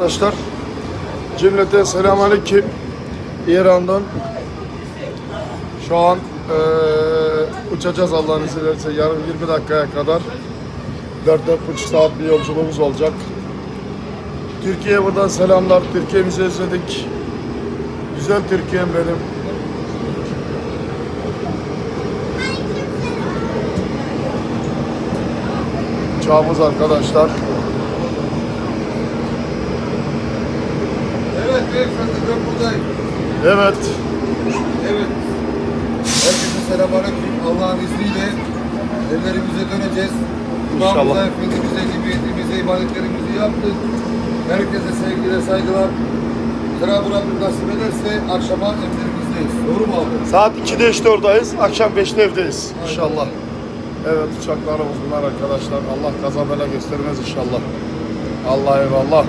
Arkadaşlar cümlete selamünaleyküm İran'dan şu an eee, uçacağız Allah'ın verirse yarın 20 dakikaya kadar 4-4,5 saat bir yolculuğumuz olacak. Türkiye'ye buradan selamlar. Türkiye'mizi özledik. Güzel Türkiye'm benim. Uçağımız arkadaşlar. Beyefendi ben buradayım. Evet. Evet. Herkese selamünaleyküm. Allah'ın izniyle evlerimize döneceğiz. İnşallah. Efendimiz'e, nibiyetimize, ibadetlerimizi yaptık. Herkese sevgiyle, saygılar. Cenab-ı Rabbim nasip ederse akşama evlerimizdeyiz. Doğru mu abi? Saat 2'de işte oradayız. Akşam 5'te evdeyiz inşallah. Evet uçaklarımız bunlar arkadaşlar. Allah kaza bela göstermez inşallah. Allah eyvallah.